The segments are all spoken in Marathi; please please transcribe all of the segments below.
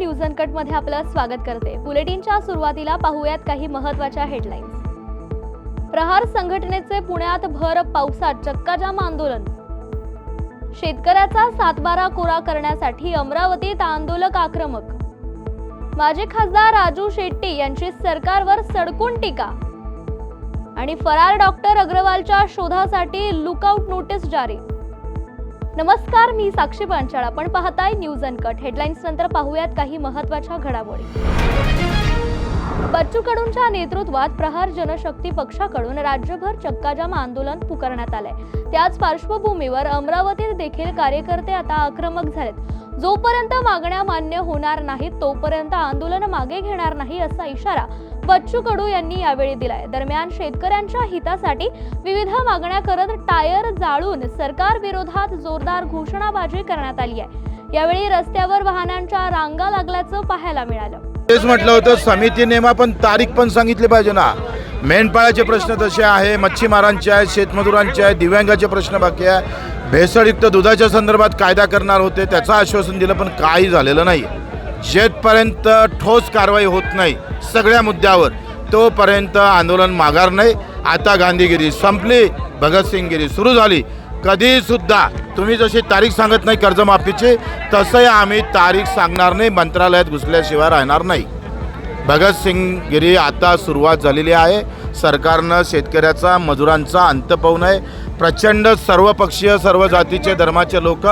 न्यूज अनकटमध्ये आपलं स्वागत करते. बुलेटिनच्या सुरुवातीला पाहूयात काही महत्त्वाच्या हेडलाईन्स प्रहार संघटनेचे पुण्यात भर पावसात चक्काजाम आंदोलन. शेतकऱ्याचा सातबारा कोरा करण्यासाठी अमरावतीत आंदोलक आक्रमक. माजी खासदार राजू शेट्टी यांची सरकारवर सडकून टीका. आणि फरार डॉक्टर अग्रवालच्या शोधासाठी लुकआउट नोटीस जारी. नमस्कार मी साक्षी बांचाळ आपण पाहताय न्यूज अनकट. हेडलाईन्स नंतर पाहूयात काही महत्त्वाच्या घडामोडी. बच्चू कडूंच्या नेतृत्वात प्रहार जनशक्ती पक्षाकडून राज्यभर चक्काजाम आंदोलन पुकारण्यात आलंय. त्याच पार्श्वभूमीवर अमरावतीत देखील कार्यकर्ते आता आक्रमक झालेत. जोपर्यंत मागण्या मान्य होणार नाहीत तोपर्यंत आंदोलन मागे घेणार नाही असा इशारा बच्चू कडू यांनी यावेळी दिलाय. दरम्यान शेतकऱ्यांच्या हितासाठी विविध मागण्या करत टायर जाळून सरकार विरोधात जोरदार घोषणाबाजी करण्यात आली आहे. यावेळी रस्त्यावर वाहनांच्या रांगा लागल्याचं पाहायला मिळालं. तेच म्हटलं होतं समिती नेमा पण तारीख पण सांगितली पाहिजे ना. मेंढपाळाचे प्रश्न तसे आहे मच्छीमारांचे आहेत शेतमजुरांचे आहेत दिव्यांगाचे प्रश्न बाकी आहे. भेसळयुक्त दुधाच्या संदर्भात कायदा करणार होते त्याचं आश्वासन दिलं पण काही झालेलं नाही. जेथपर्यंत ठोस कारवाई होत नाही सगळ्या मुद्द्यावर तोपर्यंत आंदोलन माघार नाही. आता गांधीगिरी संपली भगतसिंगगिरी सुरू झाली. कधीसुद्धा तुम्ही जशी तारीख सांगत नाही कर्जमाफीची तसंही आम्ही तारीख सांगणार नाही मंत्रालयात घुसल्याशिवाय राहणार नाही. भगतसिंगगिरी आता सुरुवात झालेली आहे. सरकारनं शेतकऱ्याचा मजुरांचा अंत पाहू नये. प्रचंड सर्वपक्षीय सर्व जातीचे धर्माचे लोक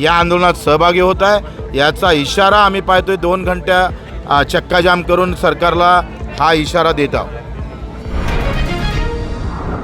या आंदोलनात सहभागी होत आहे. याचा इशारा आम्ही पाहतोय. दोन घंट्या चक्काजाम करून सरकारला हा इशारा देत आहोत.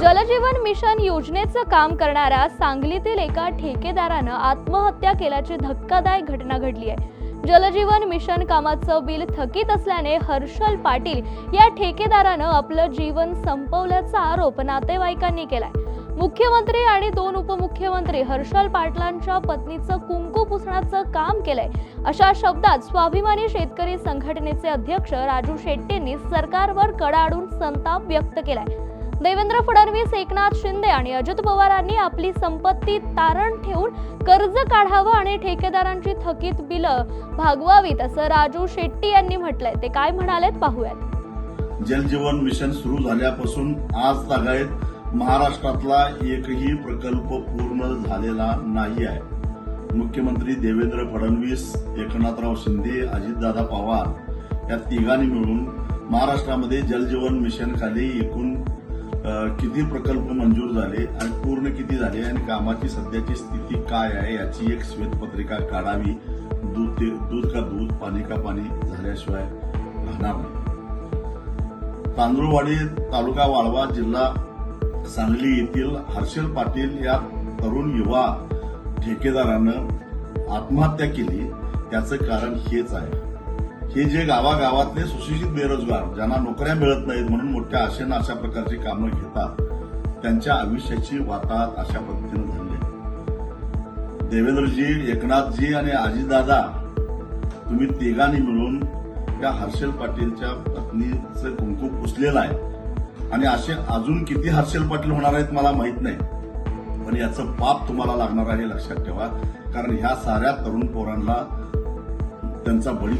जलजीवन मिशन योजनेचं काम करणाऱ्या सांगलीतील एका ठेकेदारानं आत्महत्या केल्याची धक्कादायक घटना घडली आहे. जलजीवन मिशन कामाचं बिल थकीत असल्याने हर्षल पाटील या ठेकेदारानं आपलं जीवन संपवल्याचा आरोप नातेवाईकांनी केलाय. मुख्यमंत्री आणि दोन उपमुख्यमंत्री हर्षल पाटलांच्या पत्नीचं कुंकू पुसण्याचं काम केलंय. अशा शब्दात स्वाभिमानी शेतकरी संघटनेचे अध्यक्ष राजू शेट्टींनी सरकारवर कडाडून संताप व्यक्त केलाय. देवेंद्र फडणवीस एकनाथ शिंदे आणि अजित पवारांनी आपली संपत्ती तारण ठेवून कर्ज काढावं आणि ठेकेदारांची थकीत बिलं भागवावीत असं राजू शेट्टी यांनी म्हटलंय. ते काय म्हणालेत पाहूयात. जलजीवन मिशन सुरू झाल्यापासून आज तागायत महाराष्ट्रातला एकही प्रकल्प पूर्ण झालेला नाही आहे. मुख्यमंत्री देवेंद्र फडणवीस एकनाथराव शिंदे अजितदादा पवार या तिघांनी मिळून महाराष्ट्रामध्ये जलजीवन मिशन खाली एकूण किती प्रकल्प मंजूर झाले आणि पूर्ण किती झाले आणि कामाची सध्याची स्थिती काय आहे याची एक श्वेतपत्रिका काढावी. दूध ते दूध का दूध पाणी का पाणी झाल्याशिवाय राहणार नाही. तांदूळवाडी तालुका वाळवा जिल्हा सांगली येथील हर्षल पाटील या तरुण युवा ठेकेदारानं आत्महत्या केली. त्याचं कारण हेच आहे. हे जे गावागावातले सुशिक्षित बेरोजगार ज्यांना नोकऱ्या मिळत नाहीत म्हणून मोठ्या आशेनं अशा प्रकारची कामं घेतात त्यांच्या आयुष्याची वाताहत अशा पद्धतीनं झाली. आहे. देवेंद्रजी एकनाथजी आणि आजीदादा तुम्ही तिघांनी मिळून त्या हर्षल पाटीलच्या पत्नीचं कुंकू पुसलेलं आहे. आणि असे अजून किती हर्षल पाटील होणार आहेत मला माहीत नाही. पण याचं पाप तुम्हाला लागणार आहे लक्षात ठेवा. कारण ह्या साऱ्या तरुण पोरांना त्यांचा बळी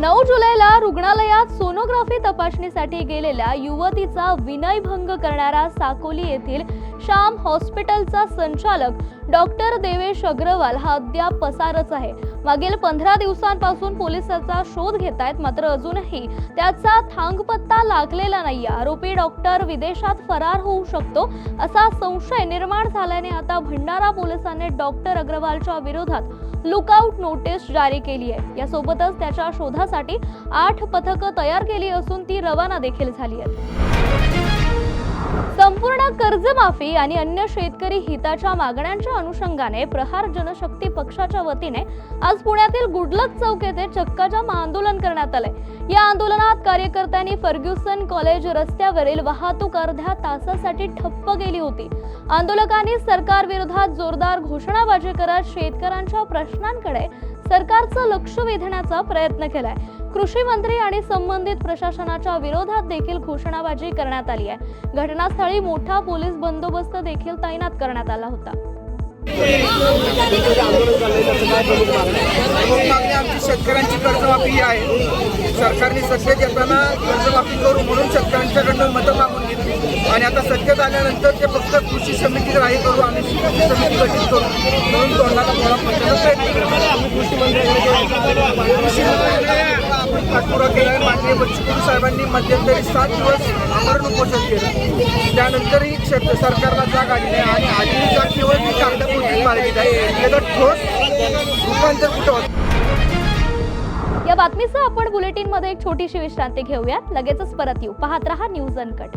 नऊ जुलैला रुग्णालयात सोनोग्राफी तपासणीसाठी गेलेल्या युवतीचा विनयभंग करणारा साकोली येथील श्याम हॉस्पिटलचा संचालक डॉक्टर देवेश अग्रवाल हा अद्याप पसारच आहे. मागील पंधरा दिवसांपासून पोलिसाचा शोध घेत आहेत मात्र अजूनही त्याचा थांगपत्ता लागलेला नाही आरोपी डॉक्टर विदेशात फरार होऊ शकतो असा संशय निर्माण झाल्याने आता भंडारा पोलिसांनी डॉक्टर अग्रवालच्या विरोधात लुकआउट नोटीस जारी केली आहे. यासोबतच त्याच्या शोधासाठी आठ पथकं तयार केली असून ती रवाना देखील झाली आहेत. संपूर्ण कर्जमाफी आणि अन्य शेतकरी हिताच्या मागण्यांच्या अनुषंगाने प्रहार जनशक्ती पक्षाच्या वतीने आज पुण्यातील गुडलक चौक येथे चक्काजाम आंदोलन करण्यात आलंय. या आंदोलनात कार्यकर्त्यांनी फर्ग्युसन कॉलेज रस्त्यावरील वाहतूक अर्ध्या तासासाठी ठप्प केली होती. आंदोलकांनी सरकार विरोधात जोरदार घोषणाबाजी करत शेतकऱ्यांच्या प्रश्नांकडे सरकारचं लक्ष वेधण्याचा प्रयत्न केलाय. कृषी मंत्री आणि संबंधित प्रशासनाच्या विरोधात देखील घोषणाबाजी करण्यात आली आहे. घटनास्थळी मोठा पोलीस बंदोबस्त देखील तैनात करण्यात आला होता. आमची शेतकऱ्यांची कर्जमाफी आहे. सरकारने सत्तेत येताना कर्जमाफी करू म्हणून शेतकऱ्यांच्याकडनं मतं मागून घेतली. आणि आता सत्तेत आल्यानंतर ते फक्त कृषी समिती राही करू आम्ही कृषी समिती गठीत करू. म्हणून तोंडाला थोडा पडण्याचा प्रयत्न करतो कृषी मंत्र्यांकडे आपण पाठपुरा केला आहे माननीय बच्चूकडू साहेबांनी मध्यंतरी सात दिवस आमरण उपोषण केलं. त्यानंतरही क्षेत्र सरकारला जाग आली नाही आणि आलेली जाग केवळ ती कागदापुरती मार्गित आहे. त्याचं ठोस रूपांतर कुठं होतं? या बातमीसह आपण बुलेटिनमध्ये एक छोटीशी विश्रांती घेऊयात. लगेचच परत येऊ. पाहत रहा न्यूज अनकट.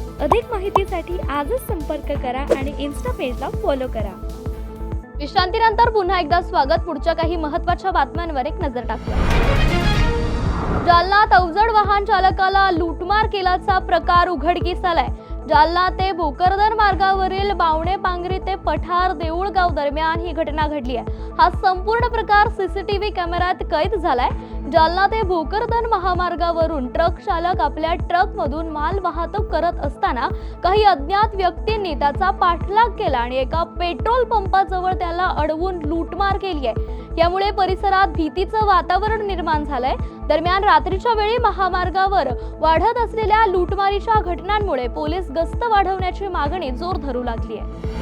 अधिक माहितीसाठी आजच संपर्क करा आणि इन्स्टा पेजला फॉलो करा. विश्रांतीनंतर पुन्हा एकदा स्वागत. पुढच्या काही महत्त्वाच्या बातम्यांवर एक नजर टाकूया. जालनात अवजड वाहन चालकाला लूटमार केल्याचा प्रकार उघडकीस आलाय. जालना ते भोकरदन मार्गावरील बावणे पांगरी ते पठार देऊळगाव दरम्यान ही घटना घडली आहे. हा संपूर्ण प्रकार सीसीटीव्ही कॅमेऱ्यात कैद झालाय. जालना ते भोकरदन महामार्गावरून ट्रक चालक आपल्या ट्रकमधून माल वाहतूक करत असताना काही अज्ञात व्यक्तींनी त्याचा पाठलाग केला आणि एका पेट्रोल पंपाजवळ त्याला अडवून लूटमार केली आहे. यामुळे परिसरात भीतीचं वातावरण निर्माण झालंय. दरम्यान रात्रीच्या वेळी महामार्गावर वाढत असलेल्या लूटमारीच्या घटनांमुळे पोलीस गस्त वाढवण्याची मागणी जोर धरू लागली आहे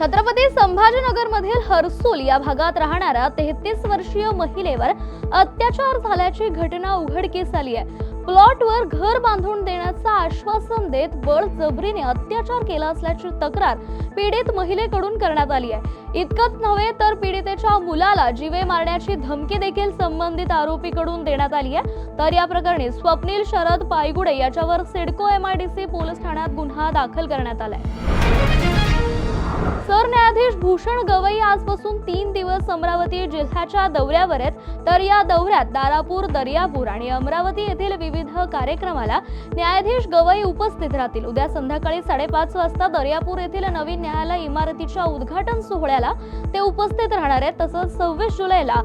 छत्रपती संभाजीनगर मधील या भागात राहणाऱ्या तेहतीस वर्षीय महिलेवर अत्याचार झाल्याची घटना उघडकीस आली आहे प्लॉटवर घर बांधून देण्याचं आश्वासन देत बळजबरीने अत्याचार केला असल्याची तक्रार पीडित महिलेकडून करण्यात आली आहे. इतकंच नव्हे तर पीडितेच्या मुलाला जीवे मारण्याची धमकी देखील संबंधित आरोपीकडून देण्यात आली आहे. तर या प्रकरणी स्वप्नील शरद पायगुडे याच्यावर सिडको एमआयडीसी पोलीस ठाण्यात गुन्हा दाखल करण्यात आलाय. सरन्यायाधीश भूषण गवई आजपासून तीन दिवस अमरावती जिल्ह्याच्या दौऱ्यावर आहेत. तर या दौऱ्यात दारापूर दर्यापूर आणि अमरावती येथील विविध कार्यक्रमाला न्यायाधीश गवई उपस्थित राहतील. उद्या संध्याकाळी साडेपाच वाजता दर्यापूर येथील नवीन न्यायालय इमारतीच्या उद्घाटन सोहळ्याला ते उपस्थित राहणार आहेत. तसंच सव्वीस जुलैला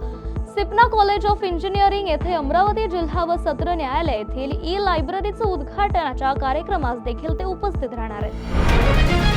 सिपना कॉलेज ऑफ इंजिनिअरिंग येथे अमरावती जिल्हा व सत्र न्यायालय येथील ई लायब्ररीचं उद्घाटनाच्या कार्यक्रमास देखील ते उपस्थित राहणार आहेत.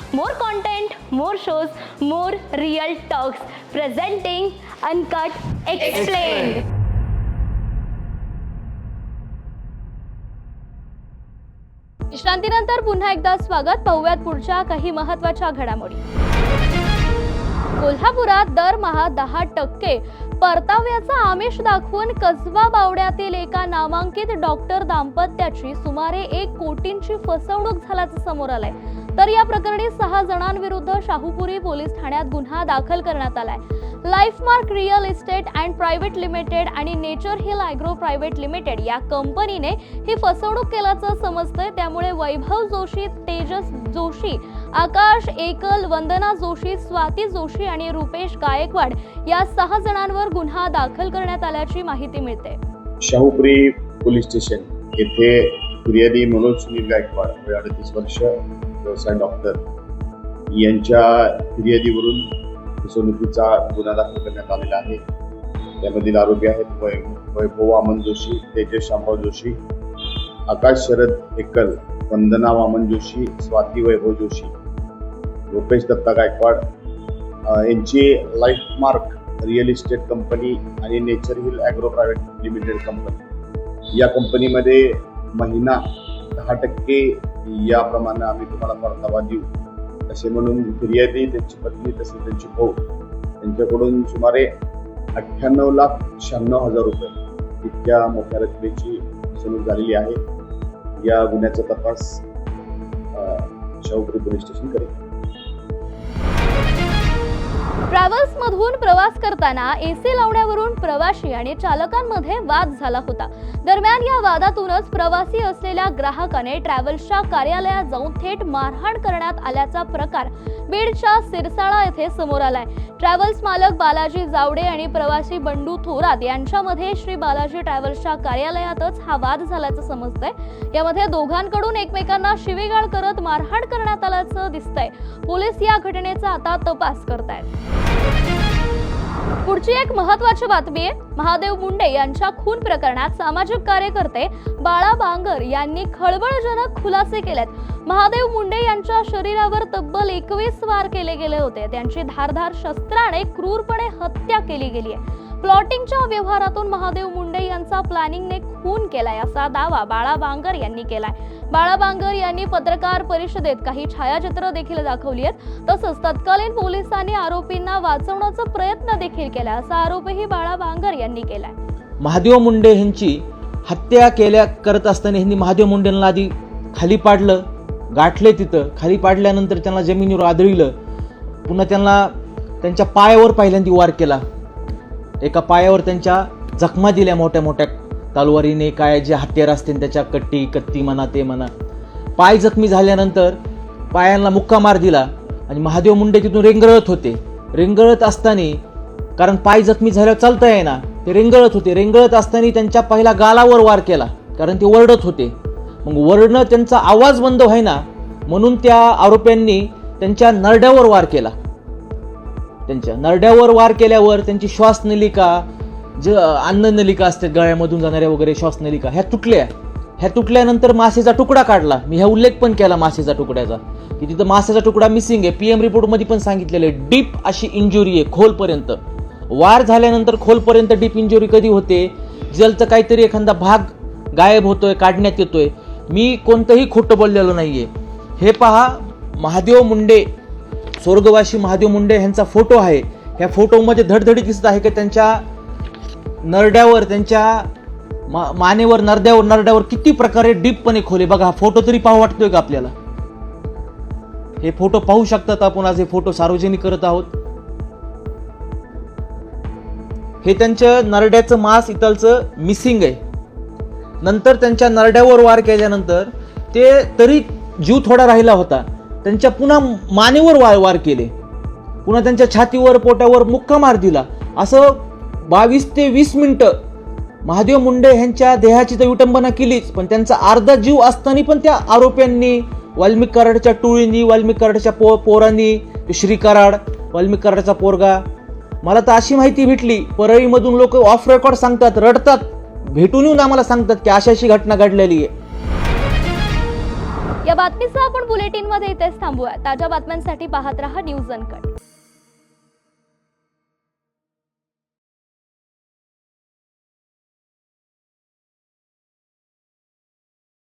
More content more shows more real talks presenting uncut explain विश्रांतीनंतर पुन्हा एकदा स्वागत. पाहूयात पुढच्या काही महत्त्वाच्या घडामोडी. कोल्हापुरात दरमहा दहा टक्के परताव्याचा आमिष दाखवून कसबा बावड्यातील एका नामांकित डॉक्टर दाम्पत्याची सुमारे एक कोटींची फसवणूक झाल्याचं समोर आलंय. तर या प्रकरणी सहा जणांविरुद्ध शाहूपुरी पोलीस ठाण्यात गुन्हा दाखल करण्यात आलाय. Lifemark real estate and private limited आणि nature hill agro private limited या कंपनीने ही फसवणूक केल्याचं समजतंय. त्यामुळे वैभव जोशी तेजस जोशी आकाश एकल वंदना जोशी स्वाती जोशी आणि रुपेश गायकवाड या सहा जणांवर गुन्हा दाखल करण्यात आल्याची माहिती मिळते. शाहूपुरी पोलीस स्टेशन येथे फिर्यादी मनोज सुनील गायकवाड अडतीस वर्ष व्यवसाय डॉक्टर. यांच्या फिर्यादीवरून फसवणुकीचा गुन्हा दाखल करण्यात आलेला आहे. त्यामधील आरोपी आहेत वै वैभव वामन जोशी तेजस शांभाव जोशी आकाश शरद एकल वंदना वामन जोशी स्वाती वैभव जोशी रुपेश दत्ता गायकवाड यांची लाईफमार्क रिअल इस्टेट कंपनी आणि nature hill agro private limited company. या कंपनीमध्ये महिना दहा टक्के याप्रमाणे आम्ही तुम्हाला परतावा देऊ. असे म्हणून फिर्यादी त्यांची पत्नी तसेच त्यांची भाऊ त्यांच्याकडून सुमारे अठ्ठ्याण्णव लाख शहाण्णव हजार रुपये इतक्या मोठ्या रकमेची फसवणूक झालेली आहे. या गुन्ह्याचा तपास अ, शाहूपुरी पोलीस स्टेशन करेल ट्रॅव्हल्स मधून प्रवास करताना एसी लावण्यावरून प्रवासी आणि चालकांमध्ये वाद झाला होता. दरम्यान या वादातूनच प्रवासी असलेल्या ग्राहकाने ट्रॅव्हल्सच्या कार्यालयात जाऊन थेट मारहाण करण्यात आल्याचा प्रकार बीडच्या सिरसाळा येथे समोर आलाय. ट्रॅव्हल्स मालक बालाजी जावडे आणि प्रवासी बंडू थोरात यांच्यामध्ये श्री बालाजी ट्रॅव्हल्सच्या कार्यालयातच हा वाद झाल्याचं समजतंय. यामध्ये दोघांकडून एकमेकांना शिवीगाळ करत मारहाण करण्यात आल्याचं दिसतंय. पोलीस या घटनेचा आता तपास करतायत. पुढची एक महत्वाची बातमी आहे महादेव मुंडे यांच्या खून प्रकरणात सामाजिक कार्यकर्ते बाळा बांगर यांनी खळबळजनक खुलासे केलेत. महादेव मुंडे यांच्या शरीरावर तब्बल एकवीस वार केले गेले होते. त्यांची धारधार शस्त्राने क्रूरपणे हत्या केली गेली आहे प्लॉटिंगच्या व्यवहारातून महादेव मुंडे यांचा प्लॅनिंगने खून केलाय असा दावा बाळा बांगर यांनी केलाय. बाळा बांगर यांनी पत्रकार परिषदेत काही छायाचित्र देखील दाखवली आहेत. तसंच तत्कालीन पोलिसांनी आरोपींना वाचवण्याचा प्रयत्न देखील केला असा आरोपही बाळा बांगर यांनी केलाय. महादेव मुंडे यांची हत्या केल्या करत असताना ह्यांनी महादेव मुंडेंना आधी खाली पाडलं गाठले तिथं. खाली पाडल्यानंतर त्यांना जमिनीवर आदळलं. पुन्हा त्यांना त्यांच्या पायावर पहिल्यांदा वार केला. एका पायावर त्यांच्या जखमा दिल्या मोठ्या मोठ्या तलवारीने काय जे हत्यार असतील त्याच्या कट्टी कत्ती म्हणा ते म्हणा. पाय जखमी झाल्यानंतर पायांना मुक्का मार दिला आणि महादेव मुंडे तिथून रेंगळत होते. रेंगळत असताना कारण पाय जखमी झाल्यावर चालता येईना ते रेंगळत होते. रेंगळत असताना त्यांच्या पहिला गालावर वार केला कारण ते वरडत होते. मग वरडणं त्यांचा आवाज बंद व्हायना म्हणून त्या आरोप्यांनी त्यांच्या नरड्यावर वार केला. त्यांच्या नरड्यावर वार केल्यावर त्यांची श्वासनलिका ज अन्ननलिका असते गळ्यामधून जाणाऱ्या वगैरे श्वासनलिका ह्या तुटल्या. ह्या तुटल्यानंतर मासेचा तुकडा काढला. मी ह्या उल्लेख पण केला मासेचा तुकड्याचा. की तिथं मासेचा तुकडा मिसिंग आहे. पी एम रिपोर्टमध्ये पण सांगितलेलं आहे. डीप अशी इंजुरी आहे खोलपर्यंत. वार झाल्यानंतर खोलपर्यंत डीप इंजुरी कधी होते? जलचं काहीतरी एखादा भाग गायब होतोय काढण्यात येतोय. मी कोणतंही खोटं बोललेलो नाहीये. हे पहा महादेव मुंडे स्वर्गवासी महादेव मुंडे यांचा फोटो आहे. ह्या फोटोमध्ये धडधडीत दिसत आहे की त्यांच्या नरड्यावर त्यांच्या मा मानेवर नरड्यावर नरड्यावर किती प्रकारे डीपपणे खोले. बघा हा फोटो तरी पाहू वाटतोय का आपल्याला? हे फोटो पाहू शकतात आपण आज हे फोटो सार्वजनिक करत आहोत. हे त्यांचं नरड्याचं मांस इथलचं मिसिंग आहे. नंतर त्यांच्या नरड्यावर वार केल्यानंतर ते तरी जीव थोडा राहिला होता. त्यांच्या पुन्हा मानेवर वार वार केले. पुन्हा त्यांच्या छातीवर पोटावर मुक्का मार दिला. असं बावीस ते वीस मिनटं महादेव मुंडे यांच्या देहाची तर विटंबना केलीच पण त्यांचा अर्धा जीव असताना पण त्या आरोप्यांनी वाल्मिक कराडच्या टोळींनी वाल्मिक कराडच्या पो पोरांनी श्री कराड वाल्मिक कराडचा पोरगा. मला तर अशी माहिती भेटली परळीमधून लोक ऑफ रेकॉर्ड सांगतात रडतात. भेटून येऊन आम्हाला सांगतात की अशी अशी घटना घडलेली आहे. या बातमीसह आपण बुलेटिनमध्ये इथेच थांबूया. ताज्या बातम्यांसाठी पाहत रहा न्यूज अनकट.